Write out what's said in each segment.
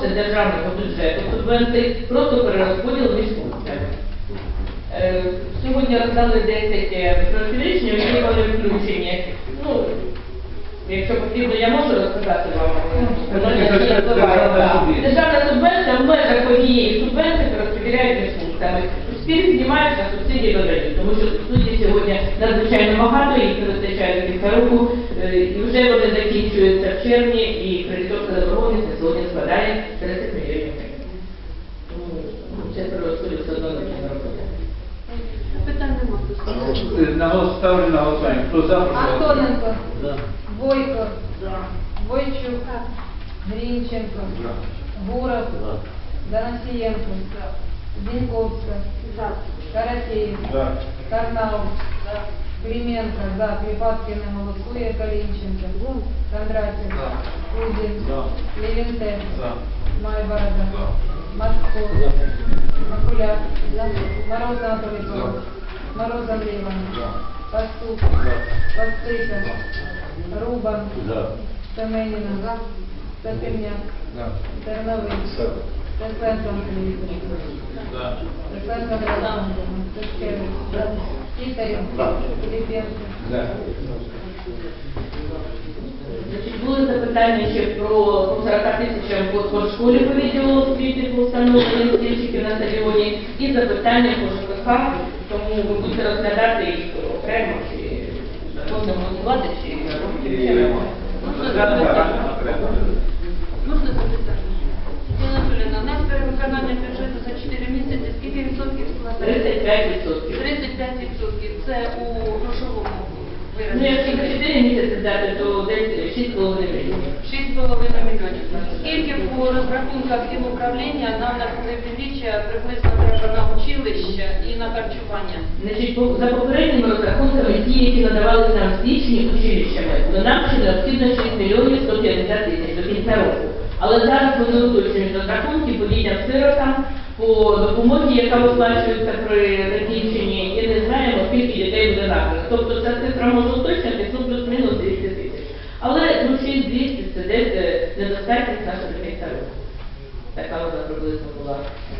Це державного бюджету субвенцій, просто перерозподіл між функціями. Е, Сьогодні роздали 10 протирічень, які вони включені. Ну, якщо потрібно, я можу розказати вам. Воно Державна впливає, так. субвенція. Державна субвенція в межах однієї субвенції розподіляють між функціями. Спіль знімаються, субсидії додають, тому що судді сьогодні надзвичайно багато, їх вистачає до кінця року, і вже вони закінчуються в червні, і кредиторська заборгованість на сьогодні складає 30 мільйонів гривень. Тому ну, це перерозподіл все одно не робити. Питань нема. На голос ставлю на голосування. Хто за. Антоненко. Бойко. Бойчук. Гринченко. Буров. Доносієнко. Зіньковська. Каратєєв. За. Карнау. Клименко. За. Припадки не голосує. Калінченко. Кондратів. Кузін. Левінтен. Майборода. Мацко. Макуляк. Мороз Анатолій Павлович. Мороз Андрій Іванович. Пастух. Пастиха. Рубан. Семеніна. Петрівняк. Терновий. Значить, були запитання ще про по 40 тисячам по спортшколі по відділу освіти по встановленню стільчиків на стадіоні. І запитання по ЖКХ, тому ви будете розглядати їх окремо чи законно голосувати, чи робити ще окремо. Можна запитання? Можна запитання? Тетяна Анатоліївна, у нас перевиконання бюджету за 4 місяці скільки відсотків складає? 35%. 35 відсотків. Це у грошовому Ну, якщо за виразі. 4 місяці взяти, то десь 6,5 мільйонів. 6,5 мільйонів. Скільки по розрахунках управління нам на півріччя приблизно треба на училище і на харчування? Значить, за попередніми розрахунками, ті, які надавалися нам в січні училищами, то нам ще необхідно 6 мільйонів 150 тисяч до кінця року. Але зараз вони уточнюють розрахунки по дітям сиротам, по допомозі, яка виплачується при закінченні, і не знаємо, скільки дітей буде накрито. Тобто ця цифра може уточнити, ну плюс-мінус 200 тисяч. Але ну 6-200 це десь е, недостатність наша до кінця року. Така вона приблизно була.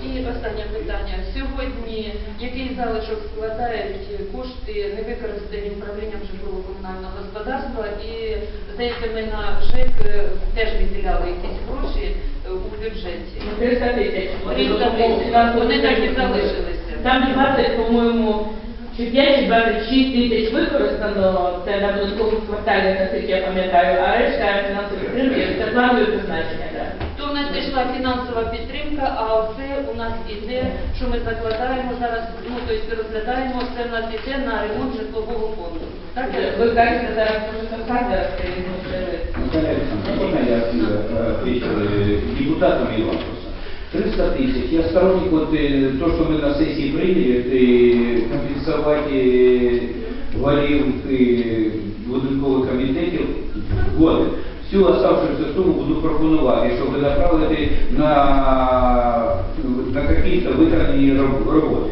І останнє питання. Сьогодні який залишок складають кошти невикористані управлінням житлово-комунального господарства і здається, ми на ЖЕК теж виділяли якісь гроші е, у бюджеті. Ну, 300 тисяч. 300 тисяч. Вони так і залишилися. Там 20, по-моєму, чи 5, чи 26 тисяч використано, це на додаткових кварталів, наскільки я пам'ятаю, а решта фінансові підтримки, це планові призначення, так. То в нас йшла фінансова підтримка, а оце у нас іде, що ми закладаємо зараз, ну тобто розглядаємо, це в нас іде на ремонт житлового фонду. Так? Ви кажете зараз про ЖКХ, зараз керівник Наталья Александровна, можно я э, отвечу э, депутатам и вам просто? 300 тысяч. Я сторонник вот э, то, что мы на сессии приняли, это компенсовать э, валим э, будинкових комітетів годи. Всю оставшуюся сумму буду пропонувати, щоб направити на, на какие-то витратні роботи.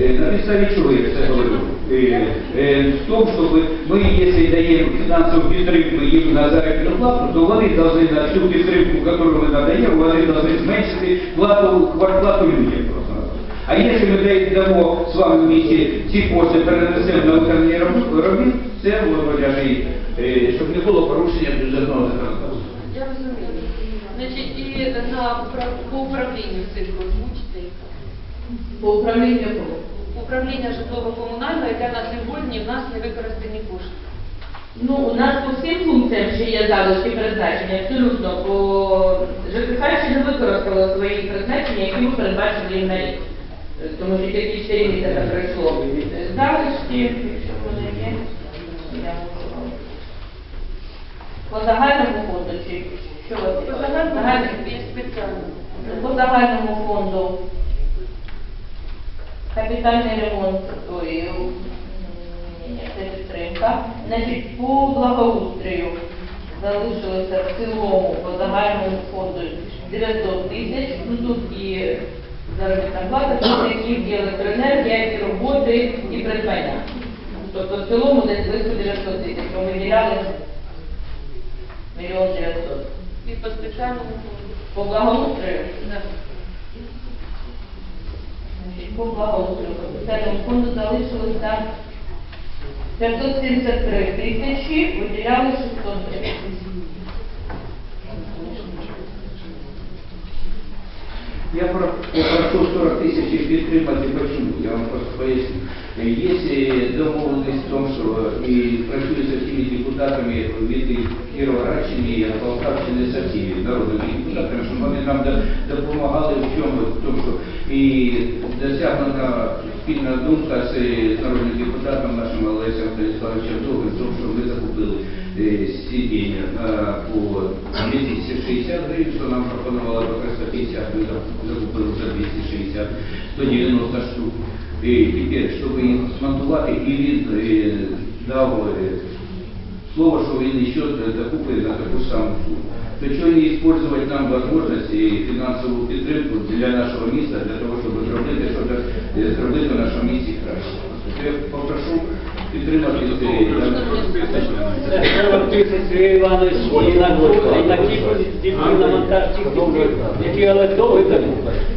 Е, На підставі чого я це говорю? Е, е, В тому, щоб ми, якщо даємо фінансову підтримку їм на заробітну плату, то вони повинні на цю підтримку, яку ми надаємо, вони повинні зменшити плату, квартплату людям. А якщо ми дамо з вами вместе ці кошти перенесемо на виконання роб- робіт, це воно ляже, щоб не було порушення бюджетного законодавства. Я розумію. Значить, і на по управлінню цифру озвучите. По управлінню кого? Управління житлово-комунального, яке на сьогодні в нас не використані кошти. Ну, у нас по всім функціям ще є залишки призначення, абсолютно, бо ЖКХ ще не використало свої призначення, які ми передбачили їм на рік. Е, Тому що тільки 4 місяці пройшло. Е, Залишки, якщо вони є, я можу вам. По загальному фонду, чи що? По загальному спеціально. По загальному фонду капітальний ремонт, ой, це підтримка. Значить, по благоустрою залишилося в цілому по загальному фонду 900 тисяч. Ну тут і заробітна плата, працівників, і електроенергія, і роботи, і придбання. Тобто в цілому десь близько 900 тисяч. Ми виділяли мільйон 900. І по спеціальному фонду. По благоустрою? Значить, По благоустрою капітальному фонду залишилось так 573 тисячі, виділяли 603. Я про- я прошу 40 тысяч підтримати, почему? Я вам просто поясню. Если домовленность в том, что и працюю со всеми депутатами від Кіровоградщини і Полтавщини, со всеми народними депутатами, щоб вони нам допомагали в чому? В тому, що і досягнена спільна думка з е, народним депутатом нашим Олесем Станіславовичем Довгим, в тому, що ми закупили сидіння е, по 260 гривень, що нам пропонували поки 150, ми закупили за 260, 190 штук. Теперь, щоб їх смонтувати, і він е, дав е, слово, что він еще закупить на таку саму сумму. Причому не использовать нам возможность і фінансову підтримку для нашого міста, для того, щоб зробити, щоб е, зробити в нашому місті краще. Я попрошу підтримати Це 40 тисяч Сергій Іванович і на круг, і на кіпі, на монтаж цих кіпів, які електрови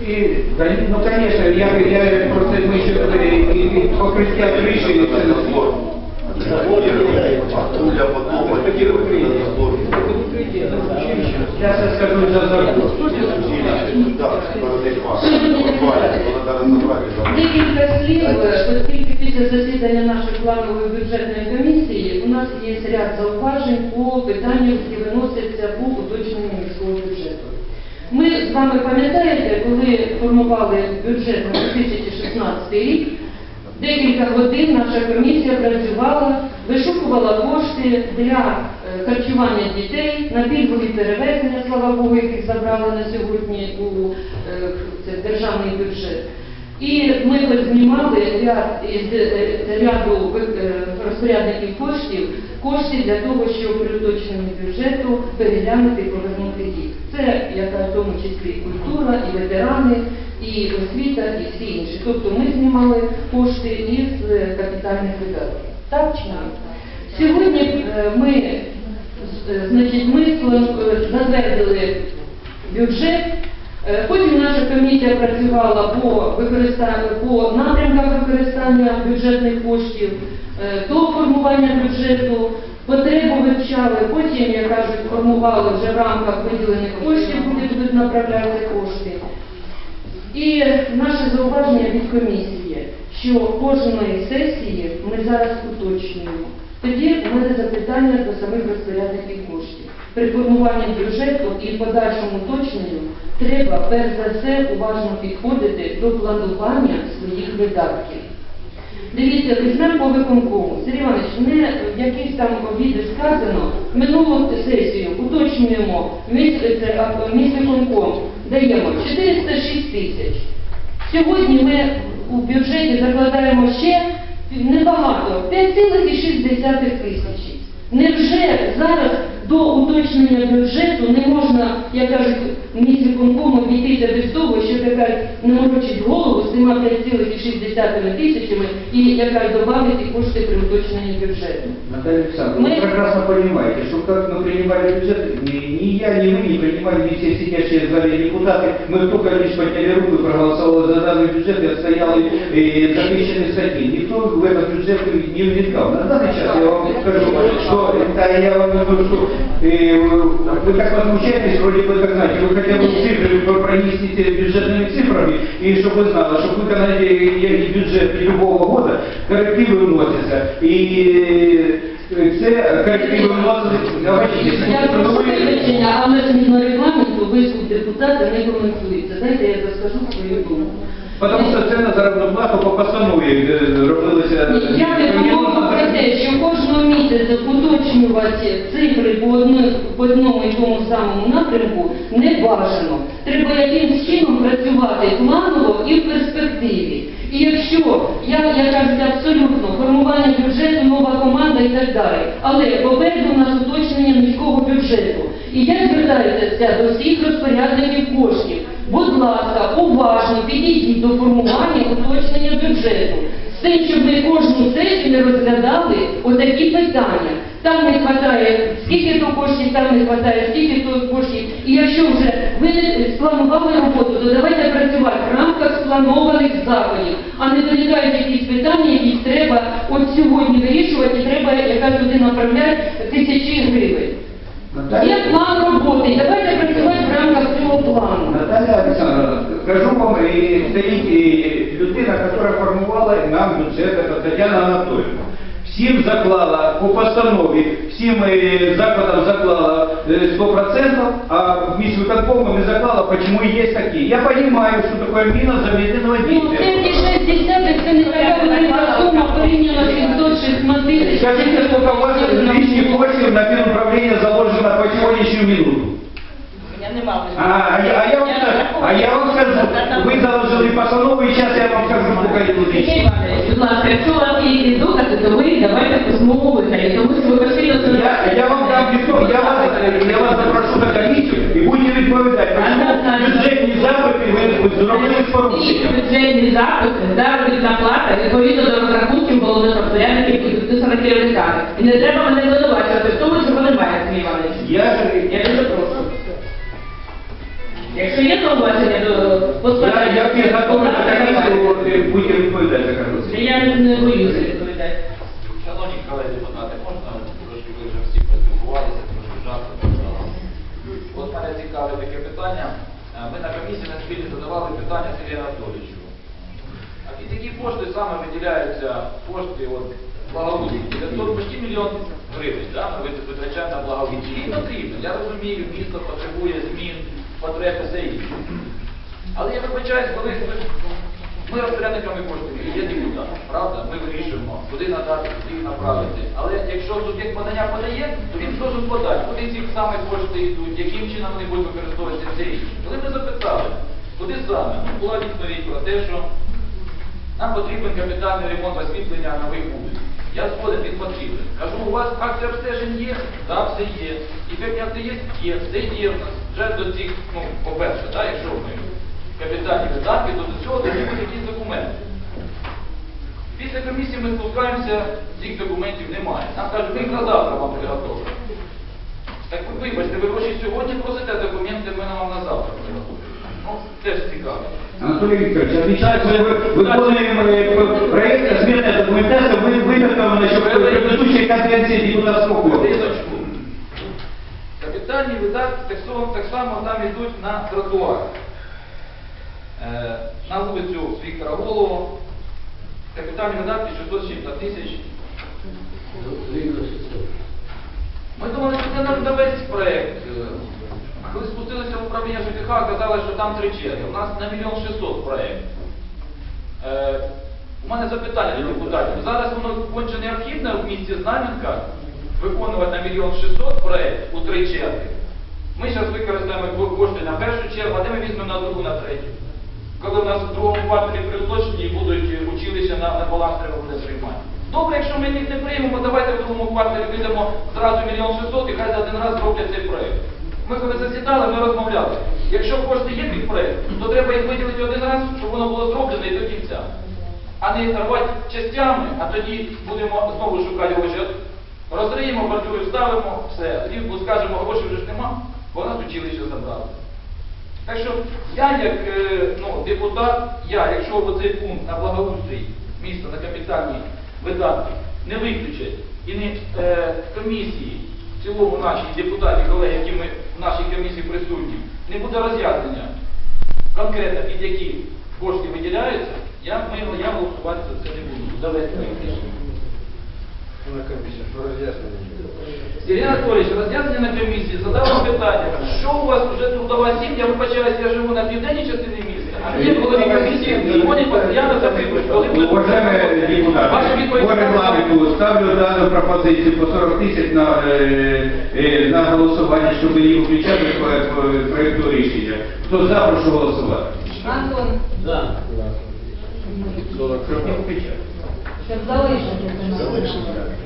І, да, ну, конечно, я, я просто ми ще і, і покриття криші, і це на Зараз я скажу за зарплату. Декілька слів, оскільки після засідання нашої планової бюджетної комісії у нас є ряд зауважень по питанню, які виносяться по уточненню міського бюджету. Ми з вами пам'ятаєте, коли формували бюджет на 2016 рік, декілька годин наша комісія працювала, вишукувала кошти для е, харчування дітей, на пільгові перевезення, слава Богу, яких забрали на сьогодні у е, це, державний бюджет. І ми знімали ряд із е, ряду розпорядників коштів, кошти для того, щоб при уточненні бюджету переглянути і повернути їх. Це яка в тому числі культура, і ветерани, і освіта, і всі інші. Тобто ми знімали кошти із е, капітальних видатків. Так чи ні? Сьогодні е, ми, е, значить, ми затвердили бюджет. Потім наша комісія працювала по використанню по напрямках використання бюджетних коштів до формування бюджету, потребу вивчали, потім, як кажуть, формували вже в рамках виділених коштів, куди будуть направлятися кошти. І наше зауваження від комісії, що кожної сесії ми зараз уточнюємо. Тоді в мене запитання до самих розпорядників коштів. При формуванні бюджету і подальшому уточненню треба перш за все уважно підходити до планування своїх видатків. Дивіться, візьмемо по виконкому. Сергій Іванович, не в якійсь там обіді сказано, минулу сесію уточнюємо міс- це, а, міськвиконком, даємо 406 тисяч. Сьогодні ми у бюджеті закладаємо ще небагато, 5,6 тисячі. Невже зараз до уточнення бюджету не можна, як кажуть, міськвиконкому обійтися без того, що якась не морочить голову з цими 5,6 тисячами і якась добавити кошти при уточненні бюджету? Наталья Александровна, Мы- вы прекрасно понимаете, что как мы принимали бюджет, ни, ни я, ни вы не принимали, ни все сидящие в зале депутаты, мы только лишь подняли руку и проголосовали за данный бюджет и отстояли э, запрещенные статьи. Никто в этот бюджет не вникал. На данный час я вам скажу, что это я вам говорю, что э, вы так возмущаетесь, вроде бы, как знаете, вы хотя бы цифры вы пронесите бюджетными цифрами, и чтобы вы знали, что выконали э, бюджет любого года, коррективы вносятся. И э, це коррективы вносятся. Давайте, Я прошу вибачення, але згідно регламенту виступ депутата не коментується. Дайте я розкажу свою думку. Потому що це на заробітну плату по постанові е, робилося. Я не говорю про те, що кожного місяця уточнювати цифри по одному і тому самому напрямку не бажано. Треба якимсь чином працювати планово і в перспективі. І якщо, я, я кажу, абсолютно, формування бюджету, нова команда і так далі, але попереду у нас уточнення міського бюджету. І я звертаюся до всіх розпорядників коштів. Будь ласка, уважно підійдіть до формування уточнення бюджету. Тим, щоб ми кожну сесію не розглядали отакі питання. там не вистачає, скільки то коштів, там не вистачає, скільки то коштів. І якщо вже ви не спланували роботу, то давайте працювати в рамках спланованих заходів, а не виникають якісь питання, які треба от сьогодні вирішувати, і треба яка туди направляти тисячі гривень. Є план роботи, давайте працювати в рамках цього плану. Наталя Олександровна, кажу вам, і стоїть людина, яка формувала нам бюджет, це Тетяна Анатолійовна. Всім заклала по постанові, всім е, закладам заклала е, 100%, а в міськвиконкому не заклала, чому є такі. Я розумію, що таке міна Ну, це ті дійства. 60, це не така велика сума порівняно з 706 тисяч. Скажите, сколько у вас лишних коштів на фінуправління заложено по сьогоднішню минуту? Я не мав. А, а, я, а, я вам, а я вам скажу, ви заложили постанову, і зараз я вам скажу, тут Сергій лишних. Іванович, будь ласка, якщо у вас є якісь докази, то ви давайте письмово вигляді, тому що ви постійно це Я, я вам дам письмо, я вас, я вас запрошу на комісію і будете відповідати, чому бюджетні запити ви, зробили з порушенням. бюджетні запити, заробітна плата відповідно до розрахунків головних розпорядників і підписана керівниками. І не треба мене звинувачувати в тому, чого немає, Сергій Іванович. Я ж, Я дуже прошу. Якщо є зауваження до я, я підготовлю на комісію, то і будете відповідати за корупцію. я не боюся відповідати. Шановні колеги депутати, можна трошки ви вже всі поспілкувалися, трошки жарко сказали. От мене цікаве таке питання. Е, Ми на комісії на спільні задавали питання Сергію Анатолійовичу. А під які кошти саме виділяються кошти от благоустрій? 900 почти мільйон гривень, да, ми витрачаємо на благоустрій. І потрібно. Я розумію, місто потребує потреб все інше. Але я вибачаюсь, коли ми розпорядниками коштів, є депутат, правда? Ми вирішуємо, куди надати, куди їх направити. Але якщо суб'єкт подання подає, то він должен подати, куди ці саме кошти йдуть, яким чином вони будуть використовуватися все інше. Коли ми запитали, куди саме, ну, була відповідь про те, що нам потрібен капітальний ремонт освітлення нових вулиць. Я згоден, він потрібен. Кажу, у вас акція обстежень є? Так, все є. І певні акти є? Все є в нас. Вже до цих, ну, по-перше, да, якщо ми капітальні видатки, то до цього будуть якісь документи. Після комісії ми спускаємося, цих документів немає. Нам кажуть, ми їх на завтра вам приготовимо. Так ви вибачте, ви гроші сьогодні просите документи, ми вам на завтра приготуємо. Ну, теж цікаво. Анатолій Вікторович, коли ми виконуємо проєкт зміни документації, виготовлено, щоб предыдущій конвенції депутатського корпусу. Капітальні видатки так само, так само там йдуть на тротуар. Е, на вулицю Віктора Голова. Капітальні видатки 660 тисяч. Ми думали, що це наш весь проєкт. Е, коли спустилися в управління ЖКХ, казали, що там три черги. У нас на мільйон шістсот проєкт. У мене запитання до депутатів. Зараз воно конче необхідно в місті Знам'янка виконувати на мільйон шістсот проєкт у три черги. Ми зараз використаємо кошти на першу чергу, а де ми візьмемо на другу, на третю? Коли в нас в другому кварталі призначені і будуть е, училища на, на баланс треба буде приймати. Добре, якщо ми їх не приймемо, давайте в другому кварталі вийдемо зразу мільйон шістсот і хай за один раз зроблять цей проєкт. Ми коли засідали, ми розмовляли. Якщо кошти є під проєкт, то треба їх виділити один раз, щоб воно було зроблено і до кінця. А не рвати частями, а тоді будемо знову шукати гроші. Розриємо, бордюри ставимо, все. Тоді скажемо, грошей вже ж нема, бо нас училище забрали. Так що я як е, ну, депутат, я, якщо оцей пункт на благоустрій міста на капітальні видатки не виключать і не е, комісії, в цілому наші депутати, колеги, які ми в нашій комісії присутні, не буде роз'яснення конкретно під які кошти виділяються, я, ми, я голосувати за це не буду. Давайте рішення. Сергій Анатолійович, роз'яснення на комісії, задав вам питання, що у вас вже трудова сім'я, я вибачаюсь, я живу на південній частині міста, а мені в голові комісії дзвонять постійно запитують, коли депутаты, Ваша відповідь по регламенту ставлю дану пропозицію по 40 тисяч на, е, е, на голосування, щоб її включати в в проекту рішення. Хто за, прошу голосувати. Антон, За. щоб залишити.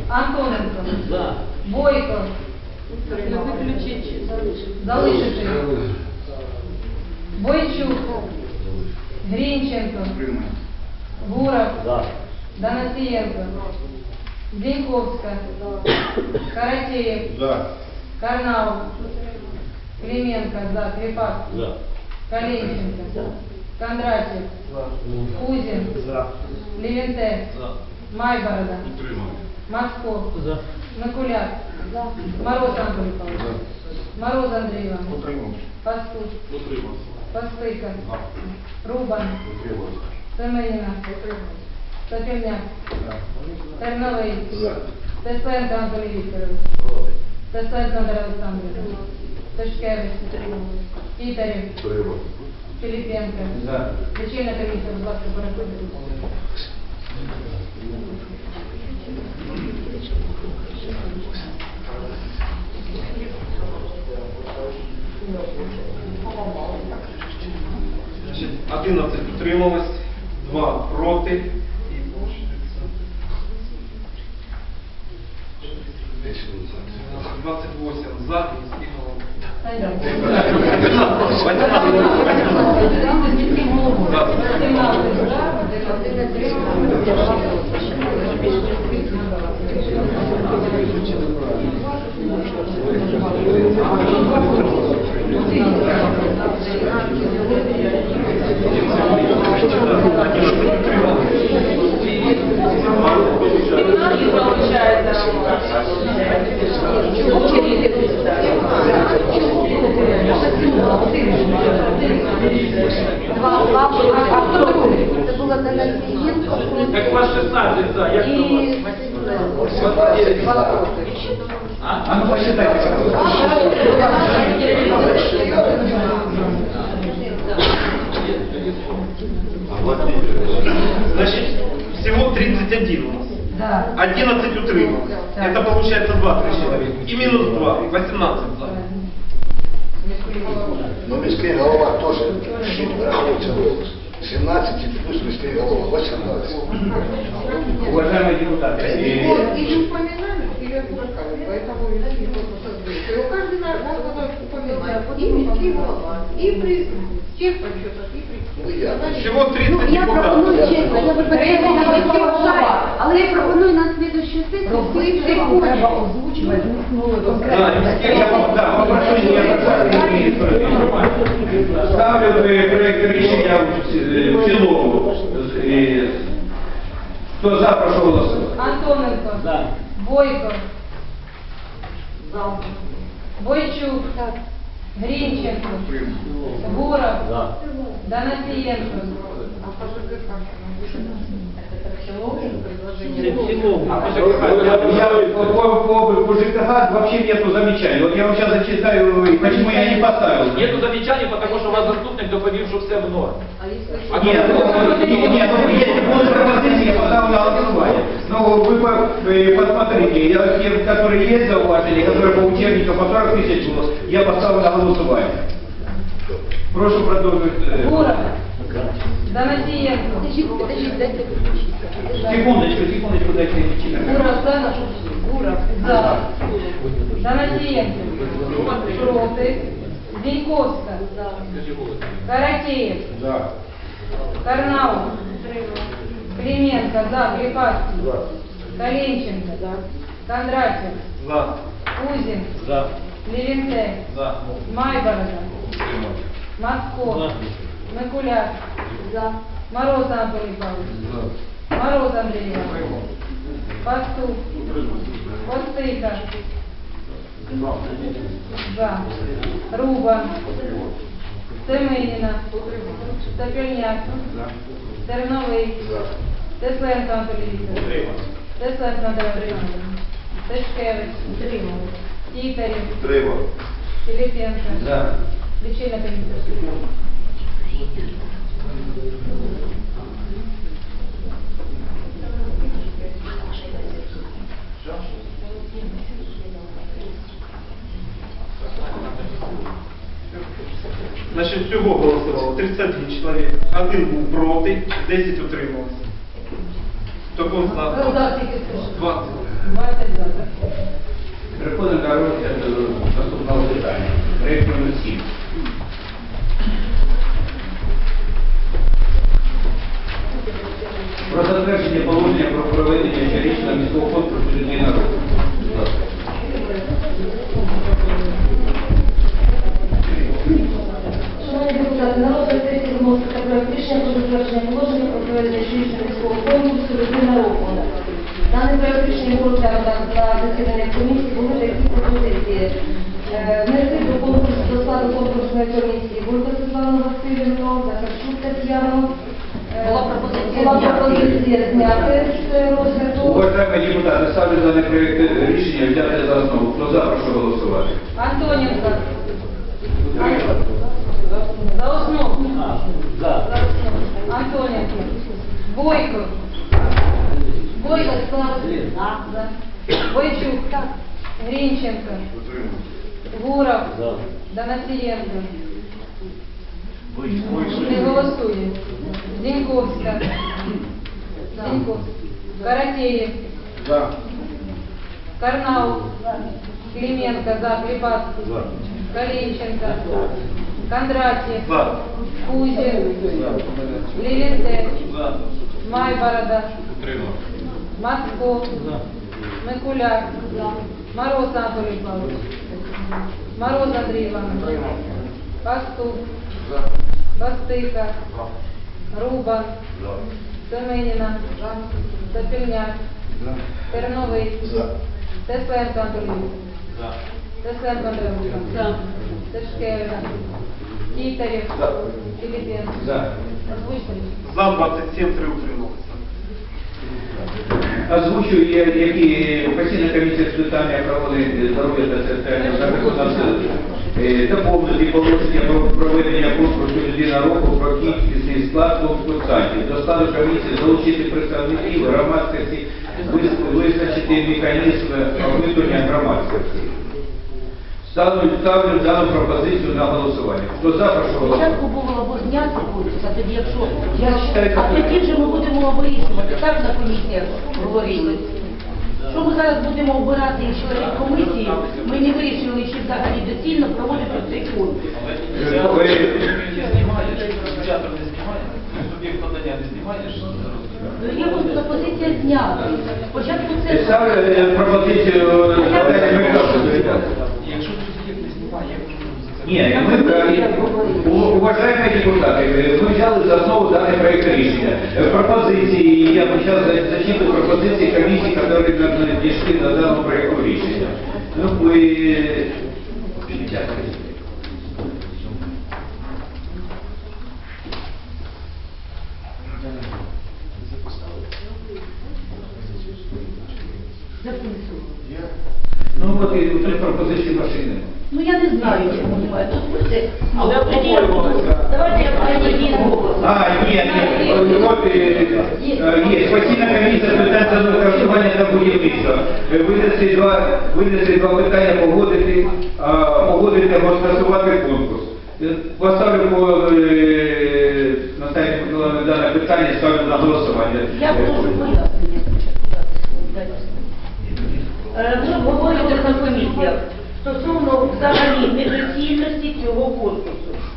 Антоненко. За. Бойко. Виключити. Залишити. Бойчук. Грінченко. Гуров. За. Данасієнко. Зіньковська. Каратєєв. За. Карнау. Клименко. За. Кріпак. За. Кондратьев. Кузин. За. Левенте. Майборода. Мацко. За. Микуляк. Мороз Анатолій Павлович. Мороз Андрій Іванович. Пастух. Пастика. Рубан. Семеніна. Сапільняк. Терновий. Тесленко Анатолій Вікторович. Тесленко Андрій Олександрович. Тишкевич. Тітарів. Філіпенко. За. Лічильна комісія, будь ласка, переходьте. Значить, 11 утрималось, 2 проти і 28 за і скільки І получається, Це була Данасієнко Як у вас 16 за, як це у вас? і два проти. А ну посчитайте. Значит, всего 31 у нас. Да. 11 утрималось. Это получается 20 человек. И минус 2, 18 за. Но міський голова теж шість рахується. 17 плюс міський голова 18. Уважаемые депутаты, э, Вот, или упоминали, или отпускали, поэтому и его каждый раз упоминает. И міський голова, и при всех подсчетах, и при Ну, я. Всего 30 Ну, я пропоную депутатов. чесно, я вибачаю, я не вважаю, але я пропоную на слідущу сесію всі Треба озвучувати Ставлю е, проект рішення в ці- в цілому. Е, Хто за, прошу голосувати. Антоненко. За. Бойко. Бойчук. Грінченко. Гуров. За. Доносієнко. Це в цілому. Я по, по, по, по ЖКХ вообще нету замечаний. Вот я вам сейчас зачитаю, почему я не поставил. Нету замечаний, потому що у вас заступник доповів, що все в норм. А Нет, ну, не- нет, ну, если будут пропозиции, я поставлю на голосование. Но вы по- э, посмотрите, я те, которые есть зауважения, которые по учебникам по 40 тысяч было, я поставлю на голосование. Прошу продолжить. дайте. Секундочку, секундочку, дайте мне читать. Гуров за. Гуров за. Доносієнко. Проти. Зіньковська. Каратєєв. За. Карнау. Клименко. За. Кріпацький. Калинченко. Кондратьев. За. Кузин. За. Левенте. За. Майборода. Мацко. За. Микуляк. Мороз Анатолій Павлович. Мороз Андрій Іванович. Пастух. Постика. За. Рубан. Семеніна. Сапельняк. Терновий. Тесленко Анатолій Вікторович. Тесленко Андрій Іванович. Тишкевич. Тітарів. Утримав. Філіпенко. За. Лічильна комісія. Значить, всього голосувало 31 чоловік. Один був проти, 10 утрималось. Тобто Ну, за да, тільки скажи. 20. 20 за. Переходимо до розгляду наступного питання. Проект номер 7. Про затвердження положення про проведення щорічного міського конкурсу рішення про затвердження положення про проведення щорічного військового конкурсу «Людина року». Даний проект рішення було розглянуто на засіданні комісії, були такі пропозиції. Е, Внести до конкурсу до складу конкурсної комісії Бульба Світлану Васильівну, Захарчук Тетяну. Е, Була пропозиція Була зняти. пропозиція зняти з розгляду. Уважаемые депутаты, ставлю данный проект рішення взяти за основу. Хто за, прошу голосувати. Антоненко. За основу. А, за. Антоненко. Бойко. Бойко, Слава. За. Бойчук. Гринченко. Гуров. За. Доносієнко. Не голосує. Зіньковська. Зіньковська. Каратеєв. За. Карнау. Клименко. За. Клепат. Калинченко. Кондратьев. Кузин. Левинте. Майборода. Москов. Микуляк. Мороз Анатолий Павлович. Мороз Андрей Иванович. Пастух. Бастыка. Рубан. Семенина. Сапельняк. Терновий. За. Тесленко Анатолій. Тесленко Андрій Олександрович. Тишкевич. Тітарєв. Філіпенко. За. За 27, 3 утрималися. Озвучу, я- які постійна комісія з питання охорони здоров'я та соціального захисту населення. Е, Доповнити положення про проведення конкурсу «Людина року» про кількісний склад конкурсантів. До складу комісії залучити представників громадськості, визначити механізм опитування громадськості. Ставлю, ставлю дану пропозицію на голосування. Хто за, прошу голосувати. Спочатку було або зняти конкурс, а тоді якщо... Я а тоді вже ми будемо вирішувати. Так на комісіях говорили. Що ми зараз будемо обирати членів комісії, ми не вирішили, чи взагалі доцільно проводити цей конкурс. Е, ви- Не знімаєш, ініціатор не знімає, суб'єкт подання не знімаєш. Ну, Є от пропозиція зняти. Спочатку це... Ставлю е, пропозицію Михайловні. Якщо суб'єкт не знімає, як Ні, ми, уважаємо депутати, уважаемые депутаты, е, ми взяли за основу даний проєкт рішення. Е, Пропозиції, я почав зачитувати пропозиції комісії, які надійшли на даному проєкту рішення. Ну, ми... Дякую. Ну, от і три пропозиції машини. Ну я не знаю, чому немає. Тут буде... Але Тоді я буду- обговорювалося. Давайте я перейду голос. А, нет, вот э. Постійна комісія з питань самоврядування та будівництва. Е, Винесли два, винесли два питання погодити, погодити або скасувати конкурс. Е, Поставлю по е, Наталії Миколаївні дане питання, ставлю на голосування. Я прошу пояснення спочатку дати. Е, Ми на комісіях стосовно взагалі недоцільності цього конкурсу.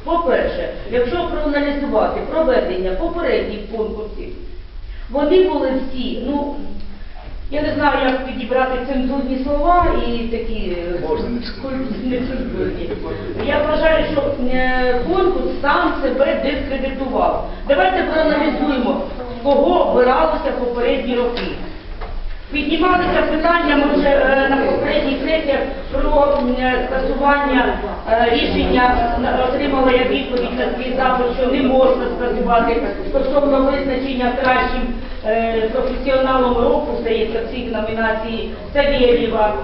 По-перше, якщо проаналізувати проведення попередніх конкурсів, вони були всі, ну, я не знаю, як підібрати цензурні слова і такі е, нецензурні. Я вважаю, що е, конкурс сам себе дискредитував. Давайте проаналізуємо, кого обиралося попередні роки. Піднімалися питання, ми вже е, на попередніх сесіях про е, скасування е, рішення отримала я відповідь на свій запит, що не можна скасувати стосовно визначення кращим професіоналом року, здається, в цих номінації Савєлєва,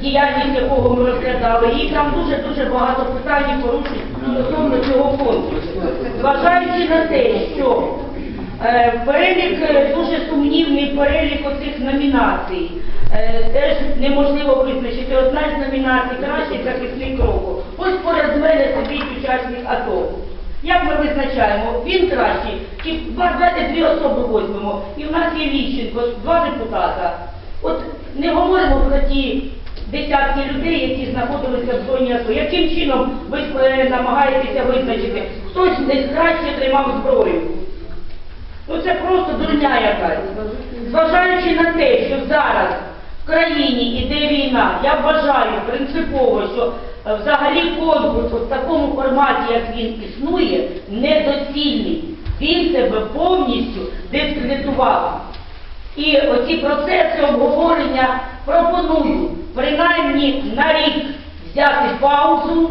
діяльність якого ми розглядали. І там дуже-дуже багато питань порушень стосовно цього конкурсу. Зважаючи на те, що Перелік е, дуже сумнівний перелік оцих номінацій. Е, Теж неможливо визначити. Одна з номінацій кращий захисник року. Ось поряд мене сидить учасник АТО. Як ми визначаємо? Він кращий. Чи давайте дві особи візьмемо. І в нас є Віщенко, два депутата. От не говоримо про ті десятки людей, які знаходилися в зоні АТО. Яким чином ви е, намагаєтеся визначити? Хтось не краще тримав зброю. Ну це просто дурня якась. Зважаючи на те, що зараз в країні іде війна, я вважаю принципово, що е, взагалі конкурс у такому форматі, як він існує, недоцільний. він себе повністю дискредитував. І оці процеси обговорення пропоную принаймні на рік взяти паузу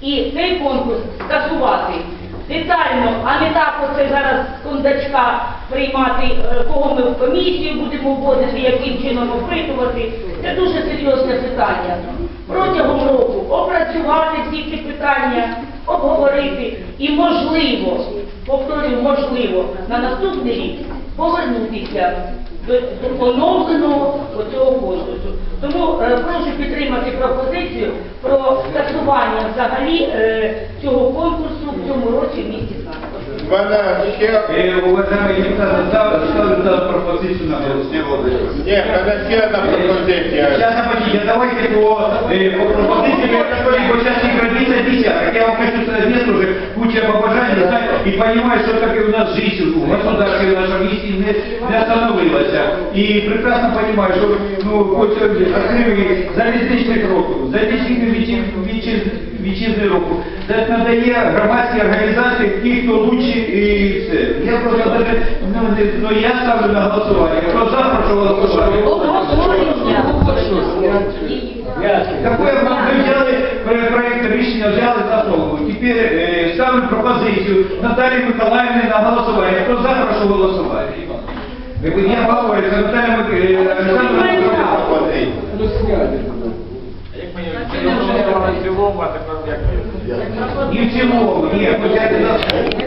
і цей конкурс скасувати детально, а не так оце зараз з кондачка приймати, е, кого ми в комісію будемо вводити, яким чином опитувати. Це дуже серйозне питання. Протягом року опрацювати всі ці питання, обговорити і можливо, повторюю, можливо, на наступний рік повернутися до, до оновленого оцього конкурсу. Тому е, прошу підтримати пропозицію про скасування взагалі е, цього конкурсу в цьому році в місті Снарк. мене ще... Э, Уважаемые депутаты, ставлю ставлю за пропозицию на голосование. Ні, мене ще одна пропозиція. Сейчас, обождите, давайте по, э, по пропозициям, И понимаю, что так и у нас жизнь в государстве в нашем месте не, не остановилась. И прекрасно понимаю, что ну, хоть открыли залізничний руку, залізничний вітчизний руку, це надає громадські організації ті, хто лучше і все. Я просто даже, ну, не- ну я ставлю на голосування. Хто за, прошу голосувати. Какое вам взяли проект рішення, взяли за основу. Тепер е, ставлю пропозицію Наталії Миколаївни на голосування. Хто за, прошу голосувати. Я говорю, це Наталія Миколаївна. Як ми її в цілому, а тепер як ми І в цілому, ні, почати за